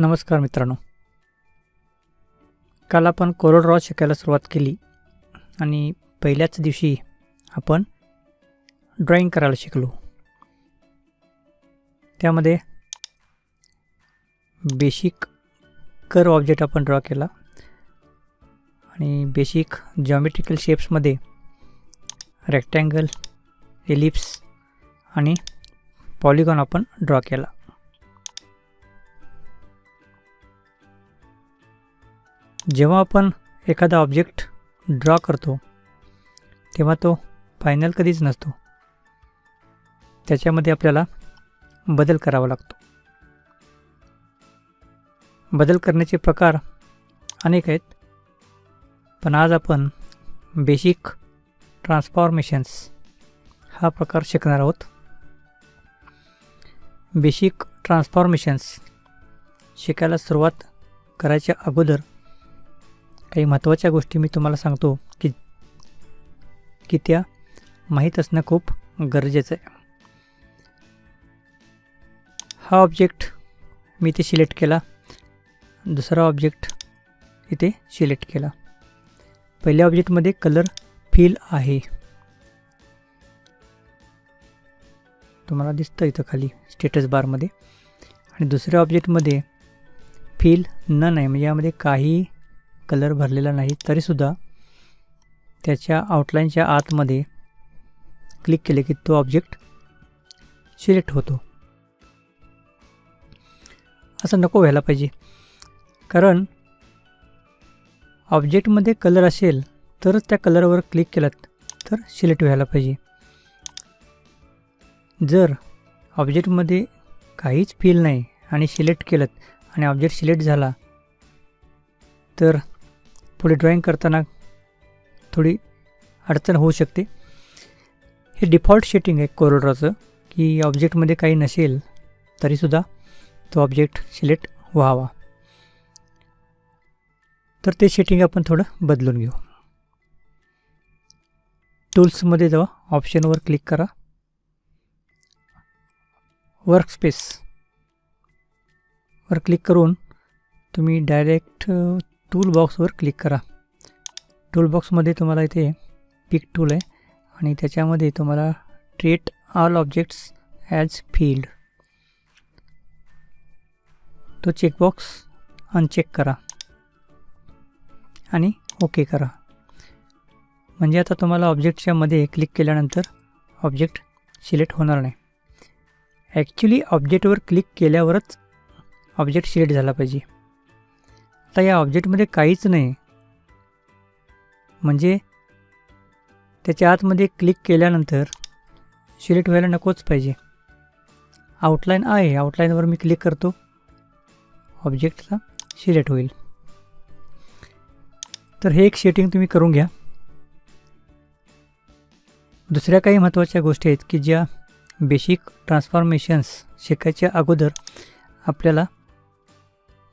नमस्कार मित्रांनो. काल आपण कोरडरॉ शिकायला सुरुवात केली आणि पहिल्याच दिवशी आपण ड्रॉईंग करायला शिकलो. त्यामध्ये बेसिक कर ऑब्जेक्ट आपण ड्रॉ केला आणि बेसिक जॉमेट्रिकल शेप्समध्ये रेक्टँगल एलिप्स आणि पॉलिगॉन आपण ड्रॉ केला. जेव्हा आपण एखादा ऑब्जेक्ट ड्रॉ करतो तेव्हा तो फायनल कधीच नसतो. त्याच्यामध्ये आपल्याला बदल करावा लागतो. बदल करण्याचे प्रकार अनेक आहेत पण आज आपण बेसिक ट्रान्सफॉर्मेशन्स हा प्रकार शिकणार आहोत. बेसिक ट्रान्सफॉर्मेशन्स शिकायला सुरुवात करायच्या अगोदर काही महत्त्वाच्या गोष्टी मी तुम्हाला सांगतो की की त्या माहीत असणं खूप गरजेचं आहे. हा ऑब्जेक्ट मी इथे सिलेक्ट केला. दुसरा ऑब्जेक्ट इथे सिलेक्ट केला. पहिल्या ऑब्जेक्टमध्ये कलर फील आहे. तुम्हाला दिसतं इथं खाली स्टेटस बारमध्ये आणि दुसऱ्या ऑब्जेक्टमध्ये फील नन आहे म्हणजे यामध्ये काही कलर भरलेला नाही तरीसुद्धा त्याच्या आउटलाईनच्या आतमध्ये क्लिक केले की तो ऑब्जेक्ट सिलेक्ट होतो. असं नको व्हायला पाहिजे. कारण ऑब्जेक्टमध्ये कलर असेल तरच त्या कलरवर क्लिक केलं तर सिलेक्ट व्हायला पाहिजे. जर ऑब्जेक्टमध्ये काहीच फील नाही आणि सिलेक्ट केलं आणि ऑब्जेक्ट सिलेक्ट झाला तर पुढे ड्रॉईंग करताना थोडी अडचण होऊ शकते. हे डिफॉल्ट शेटिंग आहे कोरोड्राचं की ऑब्जेक्टमध्ये काही नसेल तरीसुद्धा तो ऑब्जेक्ट सिलेक्ट व्हावा. तर ते शेटिंग आपण थोडं बदलून घेऊ. टूल्समध्ये जावा. ऑप्शनवर क्लिक करा. वर्कस्पेसवर क्लिक करून तुम्ही डायरेक्ट टूल बॉक्सवर क्लिक करा. टूल बॉक्समध्ये तुम्हाला इथे पिक टूल आहे आणि त्याच्यामध्ये तुम्हाला treat all objects as field तो चेकबॉक्स अनचेक करा आणि ओके करा. म्हणजे आता तुम्हाला ऑब्जेक्टच्या मध्ये क्लिक केल्यानंतर ऑब्जेक्ट सिलेक्ट होणार नाही. ॲक्च्युली ऑब्जेक्टवर क्लिक केल्यावरच ऑब्जेक्ट सिलेक्ट झाला पाहिजे. आता या ऑब्जेक्टमध्ये काहीच नाही. म्हणजे त्याच्या आतमध्ये क्लिक केल्यानंतर सिलेक्ट व्हायला नकोच पाहिजे. आउटलाईन आहे. आउटलाईनवर मी क्लिक करतो. ऑब्जेक्टचा सिलेक्ट होईल. तर हे एक सेटिंग तुम्ही करून घ्या. दुसऱ्या काही महत्त्वाच्या गोष्टी आहेत की ज्या बेसिक ट्रान्सफॉर्मेशन्स शिकायच्या अगोदर आपल्याला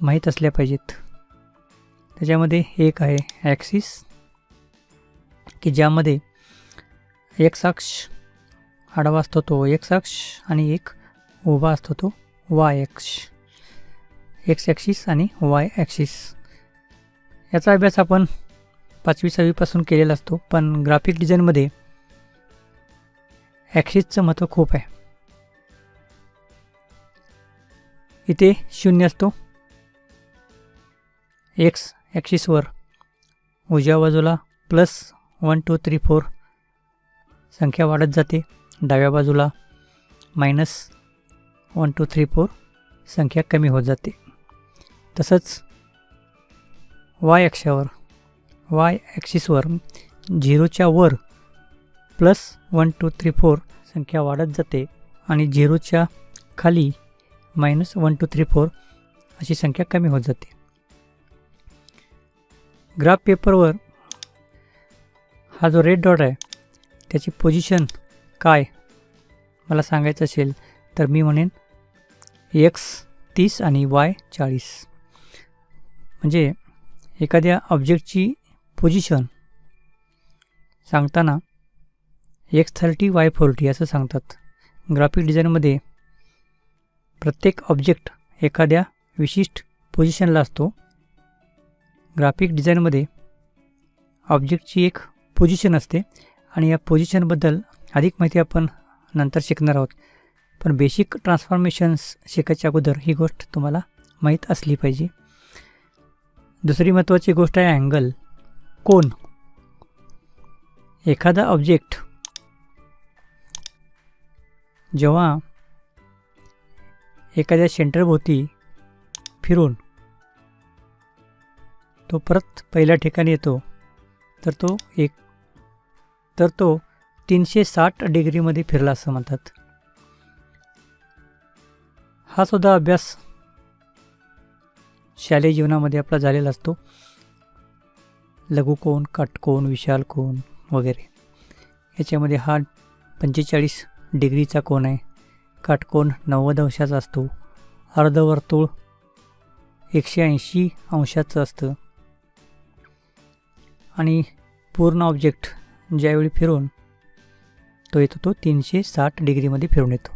माहीत असल्या पाहिजेत. त्याच्यामध्ये एक आहे ॲक्सिस की ज्यामध्ये एक साक्ष आडवा असतो तो एक साक्ष आणि एक उभा असतो तो वाय एक्स एक्स ॲक्सिस आणि वाय ॲक्सिस याचा अभ्यास आपण पाचवी सहावीपासून केलेला असतो पण ग्राफिक डिझाईनमध्ये ॲक्सिसचं महत्त्व खूप आहे. इथे शून्य असतो. एक्स ॲक्सिसवर उजव्या बाजूला plus one two three four संख्या वाढत जाते. डाव्या बाजूला minus one two three four संख्या कमी होत जाते. तसंच वाय अक्षावर वाय ॲक्सिसवर झिरोच्या वर plus one two three four संख्या वाढत जाते आणि झिरोच्या खाली minus one two three four अशी संख्या कमी होत जाते. ग्राफ पेपरवर हा जो रेड डॉट आहे त्याची पोझिशन काय मला सांगायचं असेल तर मी म्हणेन एक्स तीस आणि वाय चाळीस. म्हणजे एखाद्या ऑब्जेक्टची पोझिशन सांगताना एक्स थर्टी वाय फोर्टी असं सांगतात. ग्राफिक डिझाईनमध्ये प्रत्येक ऑब्जेक्ट एखाद्या विशिष्ट पोझिशनला असतो. ग्राफिक डिझाईनमध्ये ऑब्जेक्टची एक पोझिशन असते. आणि या पोझिशनबद्दल अधिक माहिती आपण नंतर शिकणार आहोत. पण बेसिक ट्रान्सफॉर्मेशन्स शिकायच्या अगोदर ही गोष्ट तुम्हाला माहीत असली पाहिजे. दुसरी महत्त्वाची गोष्ट आहे अँगल कोण एखादा ऑब्जेक्ट जेव्हा एखाद्या सेंटरभोवती फिरून तो परत पहिल्या ठिकाणी येतो. तर तो एक तर तो तीनशे साठ डिग्रीमध्ये फिरला असं म्हणतात. हा सुद्धा अभ्यास शालेय जीवनामध्ये आपला झालेला असतो. लघुकोन काटकोन विशाल कोण वगैरे. याच्यामध्ये हा पंचेचाळीस डिग्रीचा कोण आहे काटकोन नव्वद अंशाचा असतो अर्धवर्तुळ एकशे ऐंशी अंशाचं असतं. आणि पूर्ण ऑब्जेक्ट ज्यावेळी फिरून तो येतो तो तीनशे साठ डिग्रीमध्ये फिरून येतो.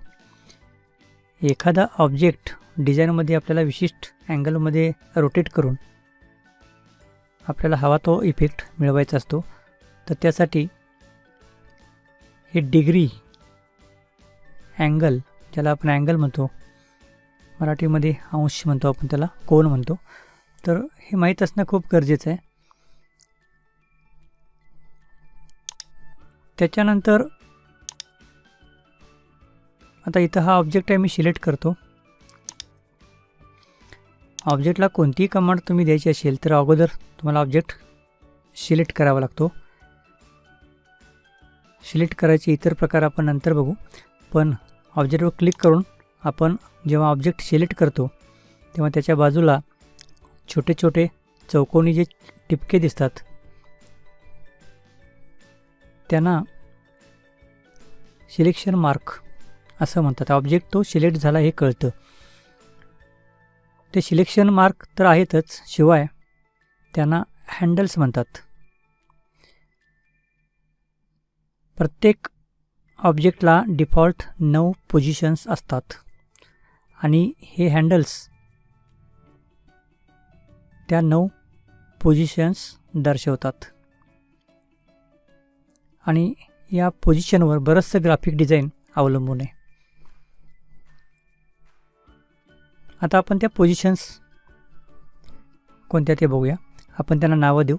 एखादा ऑब्जेक्ट डिझाईनमध्ये आपल्याला विशिष्ट अँगलमध्ये रोटेट करून आपल्याला हवा तो इफेक्ट मिळवायचा असतो तर त्यासाठी हे डिग्री अँगल ज्याला आपण अँगल म्हणतो मराठीमध्ये अंश म्हणतो आपण त्याला कोण म्हणतो. तर हे माहीत असणं खूप गरजेचं आहे. त्याच्यानंतर आता इथं हा ऑब्जेक्ट आहे मी सिलेक्ट करतो. ऑब्जेक्टला कोणतीही कमांड तुम्ही द्यायची असेल तर अगोदर तुम्हाला ऑब्जेक्ट सिलेक्ट करावा लागतो. सिलेक्ट करायचे इतर प्रकार आपण नंतर बघू. पण ऑब्जेक्टवर क्लिक करून आपण जेव्हा ऑब्जेक्ट सिलेक्ट करतो तेव्हा त्याच्या बाजूला छोटे छोटे चौकोनी जे टिपके दिसतात त्यांना सिलेक्शन मार्क असं म्हणतात. ऑब्जेक्ट तो सिलेक्ट झाला हे कळतं. ते सिलेक्शन मार्क तर आहेतच शिवाय त्यांना हँडल्स म्हणतात. प्रत्येक ऑब्जेक्टला डिफॉल्ट नऊ पोझिशन्स असतात. आणि हे हँडल्स त्या नऊ पोझिशन्स दर्शवतात. आणि या पोझिशनवर बरंचसं ग्राफिक डिझाईन अवलंबून आहे. आता आपण त्या पोझिशन्स कोणत्या ते बघूया. आपण त्यांना नावं देऊ.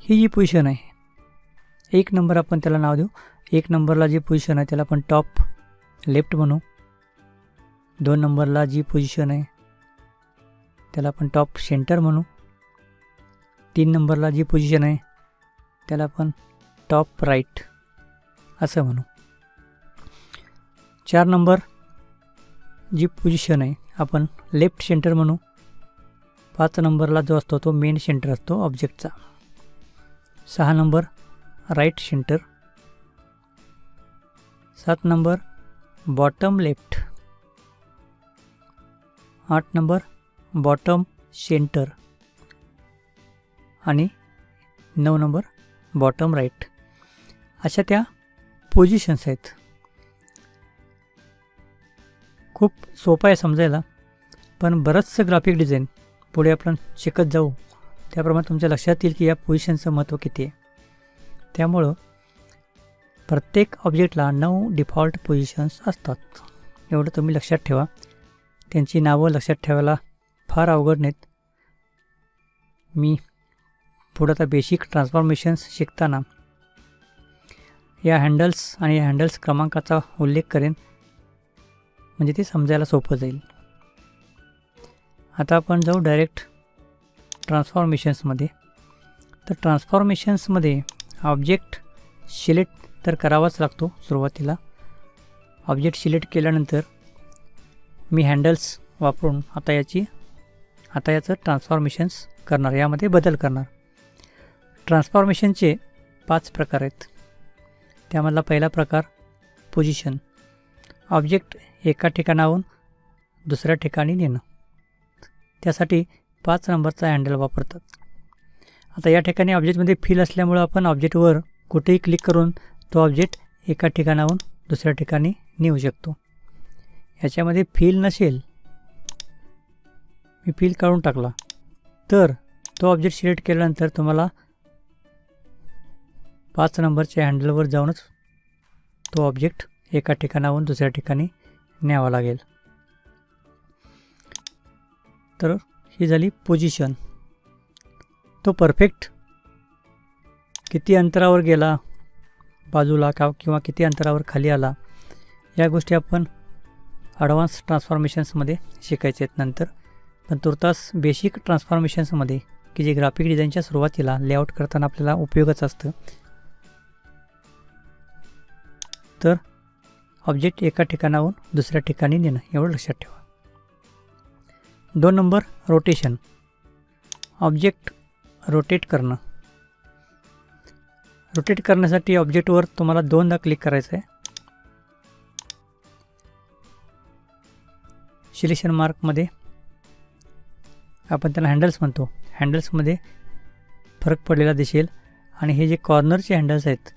ही जी पोझिशन आहे एक नंबर आपण त्याला नाव देऊ. एक नंबरला जी पोझिशन आहे त्याला आपण टॉप लेफ्ट म्हणू. दोन नंबरला जी पोझिशन आहे त्याला आपण टॉप सेंटर म्हणू. तीन नंबरला जी पोझिशन आहे त्याला आपण टॉप राईट असं म्हणू. चार नंबर जी पोझिशन आहे आपण लेफ्ट सेंटर म्हणू. पाच नंबरला जो असतो तो मेन सेंटर असतो ऑब्जेक्टचा सहा नंबर राईट सेंटर सात नंबर बॉटम लेफ्ट आठ नंबर बॉटम सेंटर आणि नऊ नंबर बॉटम राईट अशा त्या पोझिशन्स आहेत. खूप सोपं आहे समजायला पण बरंचसं ग्राफिक डिझाईन पुढे आपण शिकत जाऊ. त्याप्रमाणे तुमच्या लक्षात येईल की या पोझिशनचं महत्त्व किती आहे. त्यामुळं प्रत्येक ऑब्जेक्टला नऊ डिफॉल्ट पोझिशन्स असतात. एवढं तुम्ही लक्षात ठेवा. त्यांची नावं लक्षात ठेवायला फार अवघड नाहीत. मी पुढं आता बेसिक ट्रान्सफॉर्मेशन्स शिकताना या हँडल्स आणि या हँडल्स क्रमांकाचा उल्लेख करेन. म्हणजे ते समजायला सोपं जाईल. आता आपण जाऊ डायरेक्ट ट्रान्सफॉर्मेशन्समध्ये तर ट्रान्सफॉर्मेशन्समध्ये ऑब्जेक्ट सिलेक्ट तर करावाच लागतो सुरुवातीला. ऑब्जेक्ट सिलेक्ट केल्यानंतर मी हँडल्स वापरून आता याची आता याचं ट्रान्सफॉर्मेशन्स करणार यामध्ये बदल करणार. ट्रान्सफॉर्मेशनचे पाच प्रकार आहेत. त्यामधला पहिला प्रकार पोजिशन ऑब्जेक्ट एका ठिकाणाहून दुसऱ्या ठिकाणी नेणं. त्यासाठी पाच नंबरचा हँडल वापरतात. आता या ठिकाणी ऑब्जेक्टमध्ये फील असल्यामुळं आपण ऑब्जेक्टवर कुठेही क्लिक करून तो ऑब्जेक्ट एका ठिकाणाहून दुसऱ्या ठिकाणी नेऊ शकतो. याच्यामध्ये फील नसेल मी फील काढून टाकला. तर तो ऑब्जेक्ट सिलेक्ट केल्यानंतर तुम्हाला पाच नंबरच्या हँडलवर जाऊनच तो ऑब्जेक्ट एका ठिकाणाहून दुसऱ्या ठिकाणी न्यावा लागेल. तर ही झाली पोझिशन तो परफेक्ट किती अंतरावर गेला बाजूला का किंवा किती अंतरावर खाली आला या गोष्टी आपण ॲडव्हान्स ट्रान्सफॉर्मेशन्समध्ये शिकायचे आहेत. नंतर पण तुर्तास बेसिक ट्रान्सफॉर्मेशन्समध्ये की जे ग्राफिक डिझाईनच्या सुरुवातीला लेआउट करताना आपल्याला उपयोगच असतं तर ऑब्जेक्ट एका ठिकाणाहून दुसऱ्या ठिकाणी नेणं एवढं लक्षात ठेवा. दोन नंबर रोटेशन ऑब्जेक्ट रोटेट करणं. रोटेट करण्यासाठी ऑब्जेक्टवर तुम्हाला दोनदा क्लिक करायचं आहे सिलेक्शन मार्कमध्ये आपण त्याला हँडल्स म्हणतो. हँडल्समध्ये फरक पडलेला दिसेल आणि हे जे कॉर्नरचे हँडल्स आहेत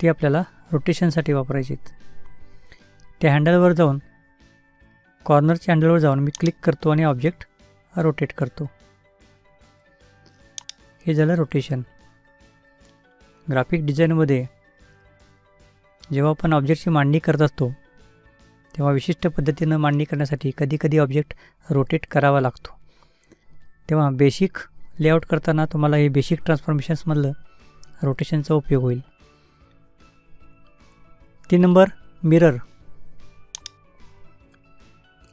ते आपल्याला रोटेशनसाठी वापरायचे आहेत त्या हँडलवर जाऊन कॉर्नरच्या हँडलवर जाऊन मी क्लिक करतो आणि ऑब्जेक्ट रोटेट करतो. हे झालं रोटेशन ग्राफिक डिझाईनमध्ये जेव्हा आपण ऑब्जेक्टची मांडणी करत असतो तेव्हा विशिष्ट पद्धतीनं मांडणी करण्यासाठी कधीकधी ऑब्जेक्ट रोटेट करावा लागतो. तेव्हा बेसिक लेआउट करताना तुम्हाला हे बेसिक ट्रान्सफॉर्मेशन्समधलं रोटेशनचा उपयोग होईल. तीन नंबर मिरर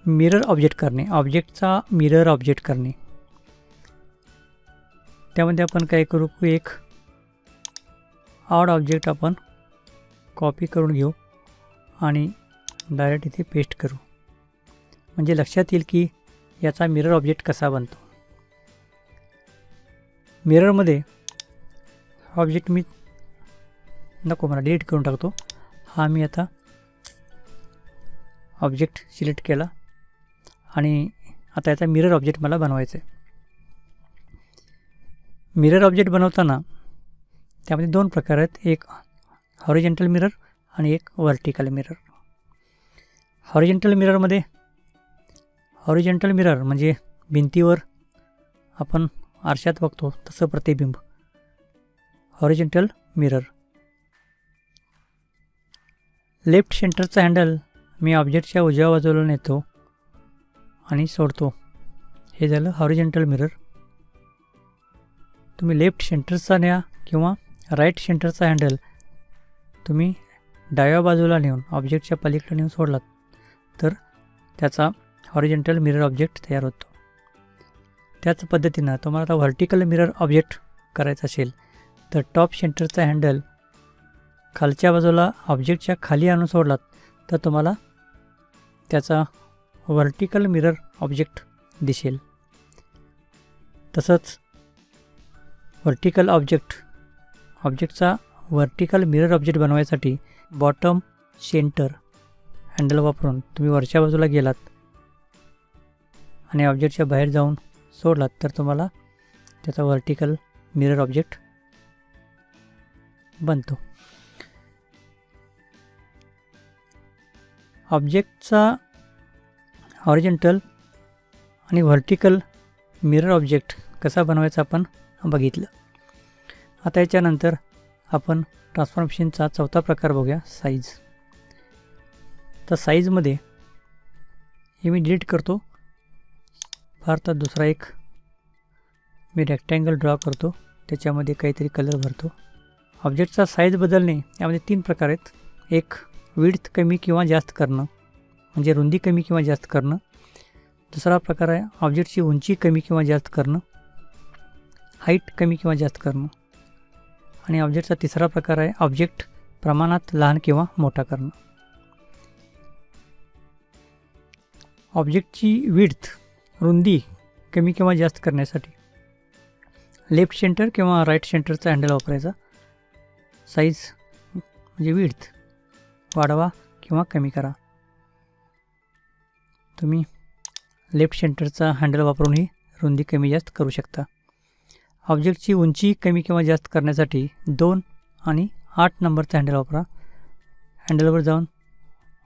मिरर ऑब्जेक्ट करणे. ऑब्जेक्टचा मिरर ऑब्जेक्ट करणे. त्यामध्ये आपण काय करू? की एक ऑड ऑब्जेक्ट आपण कॉपी करून घेऊ आणि डायरेक्ट इथे पेस्ट करू. म्हणजे लक्षात येईल की याचा मिरर ऑब्जेक्ट कसा बनतो. मिररमध्ये ऑब्जेक्ट मी नको मला डिलीट करून टाकतो. हा मी आता ऑब्जेक्ट सिलेक्ट केला. आणि आता याचा मिरर ऑब्जेक्ट मला बनवायचं आहे मिरर ऑब्जेक्ट बनवताना त्यामध्ये दोन प्रकार आहेत. एक हॉरिजेंटल मिरर आणि एक व्हर्टिकल मिरर हॉरिजेंटल मिररमध्ये हॉरिजेंटल मिरर म्हणजे भिंतीवर आपण आरशात बघतो तसं प्रतिबिंब. हॉरिजेंटल मिरर लेफ्ट सेंटरचा हँडल मी ऑब्जेक्टच्या उजव्या बाजूला नेतो आणि सोडतो. हे झालं हॉरिजेंटल मिरर. तुम्ही लेफ्ट सेंटरचा न्या किंवा राईट सेंटरचा हँडल तुम्ही डाव्या बाजूला नेऊन ऑब्जेक्टच्या पलीकडे नेऊन सोडलात तर त्याचा हॉरिजेंटल मिरर ऑब्जेक्ट तयार होतो. त्याच पद्धतीनं तुम्हाला आता व्हर्टिकल मिरर ऑब्जेक्ट करायचं असेल तर टॉप सेंटरचा हँडल खालच्या बाजूला ऑब्जेक्टच्या खाली आणून सोडलात तर तुम्हाला त्याचा व्हर्टिकल मिरर ऑब्जेक्ट दिसेल. तसंच व्हर्टिकल ऑब्जेक्ट ऑब्जेक्टचा व्हर्टिकल मिरर ऑब्जेक्ट बनवायसाठी बॉटम सेंटर हँडल वापरून तुम्ही वरच्या बाजूला गेलात आणि ऑब्जेक्टच्या बाहेर जाऊन सोडलात तर तुम्हाला त्याचा व्हर्टिकल मिरर ऑब्जेक्ट बनतो. ऑब्जेक्टचा ऑरिजेंटल आणि व्हर्टिकल मिरर ऑब्जेक्ट कसा बनवायचा आपण बघितलं. आता याच्यानंतर आपण ट्रान्सफॉर्मेशनचा चौथा प्रकार बघूया साईज. तर साईजमध्ये हे मी डिलीट करतो. फार तर दुसरा एक मी रेक्टँगल ड्रॉ करतो. त्याच्यामध्ये काहीतरी कलर भरतो. ऑब्जेक्टचा साईज बदलणे यामध्ये तीन प्रकार आहेत. एक विड्थ कमी किंवा जास्त करणं म्हणजे रुंदी कमी किंवा जास्त करणं. दुसरा प्रकार आहे ऑब्जेक्टची उंची कमी किंवा जास्त करणं हाईट कमी किंवा जास्त करणं. आणि ऑब्जेक्टचा तिसरा प्रकार आहे ऑब्जेक्ट प्रमाणात लहान किंवा मोठा करणं. ऑब्जेक्टची विड्थ रुंदी कमी किंवा जास्त करण्यासाठी लेफ्ट सेंटर किंवा राईट सेंटरचा हँडल वापरायचा. साईज म्हणजे विड्थ. वाढवा किंवा कमी करा. तुम्ही लेफ्ट सेंटरचा हँडल वापरूनही रुंदी कमी जास्त करू शकता. ऑब्जेक्टची उंची कमी किंवा जास्त करण्यासाठी दोन आणि आठ नंबरचा हँडल वापरा. हँडलवर जाऊन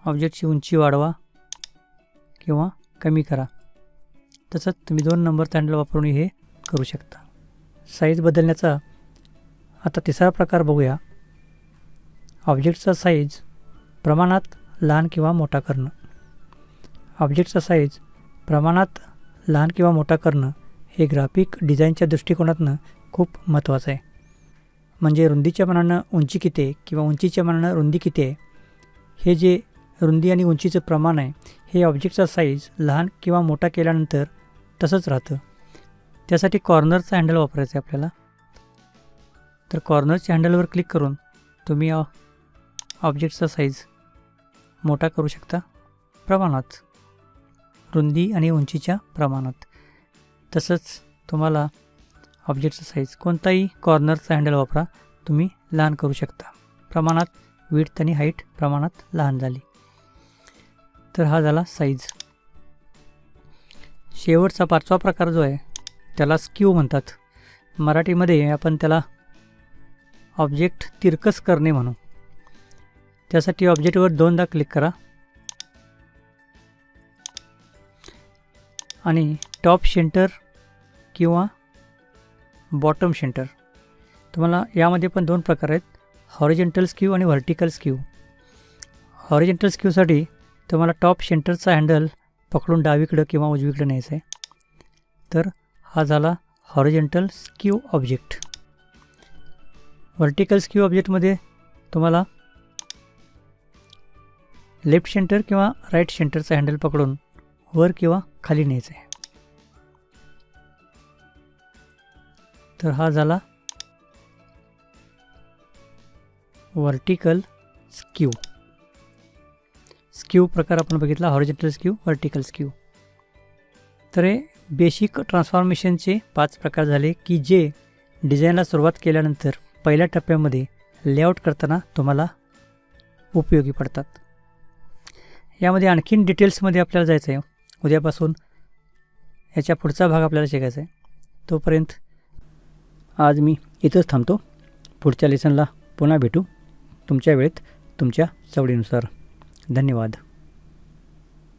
ऑब्जेक्टची उंची वाढवा किंवा कमी करा. तसंच तुम्ही दोन नंबरचा हँडल वापरून हे करू शकता. साईज बदलण्याचा आता तिसरा प्रकार बघूया. ऑब्जेक्टचा साईज प्रमाणात लहान किंवा मोठा करणं. ऑब्जेक्टचा साईज प्रमाणात लहान किंवा मोठा करणं हे ग्राफिक डिझाईनच्या दृष्टिकोनातनं खूप महत्त्वाचं आहे. म्हणजे रुंदीच्या मानानं उंची किती आहे किंवा उंचीच्या मानानं रुंदी किती आहे हे जे रुंदी आणि उंचीचं प्रमाण आहे हे ऑब्जेक्टचा साईज लहान किंवा मोठा केल्यानंतर तसंच राहतं. त्यासाठी कॉर्नरचा हँडल वापरायचा आहे आपल्याला. तर कॉर्नरच्या हँडलवर क्लिक करून तुम्ही ऑ- ऑब्जेक्टचा साईज मोठा करू शकता? प्रमाणात. रुंदी आणि उंचीच्या प्रमाणात. तसंच तुम्हाला ऑब्जेक्टचा साईज कोणताही कॉर्नरचा हँडल वापरा तुम्ही लहान करू शकता. प्रमाणात विड्थ आणि हाईट प्रमाणात लहान झाली. तर हा झाला साईज शेवटचा पाचवा प्रकार जो आहे त्याला स्क्यू म्हणतात. मराठीमध्ये आपण त्याला ऑब्जेक्ट तिरकस करणे म्हणू. त्यासाठी ऑब्जेक्टवर दोनदा क्लिक करा. आणि टॉप सेंटर किंवा बॉटम सेंटर तुम्हाला यामध्ये पण दोन प्रकार आहेत. हॉरिजेंटल स्क्यू आणि व्हर्टिकल स्क्यू हॉरिजेंटल स्क्यूसाठी तुम्हाला टॉप सेंटरचा हँडल पकडून डावीकडं किंवा उजवीकडं न्यायचं आहे तर हा झाला horizontal skew object vertical skew ऑब्जेक्टमध्ये तुम्हाला लेफ्ट सेंटर किंवा राईट सेंटरचा हँडल पकडून वर किंवा खाली न्यायचं आहे. तर हा झाला व्हर्टिकल स्क्यू स्क्यू प्रकार आपण बघितला हॉरिजेंटल स्क्यू व्हर्टिकल स्क्यू तर हे बेसिक ट्रान्सफॉर्मेशनचे पाच प्रकार झाले की जे डिझाईनला सुरुवात केल्यानंतर पहिल्या टप्प्यामध्ये लेआउट करताना तुम्हाला उपयोगी पडतात. यामध्ये आणखीन डिटेल्समध्ये आपल्याला जायचं आहे उद्यापासून याच्या पुढचा भाग आपल्याला शिकायचा आहे. तोपर्यंत आज मी इथंच थांबतो. पुढच्या लेसनला पुन्हा भेटू. तुमच्या वेळेत तुमच्या सवडीनुसार धन्यवाद.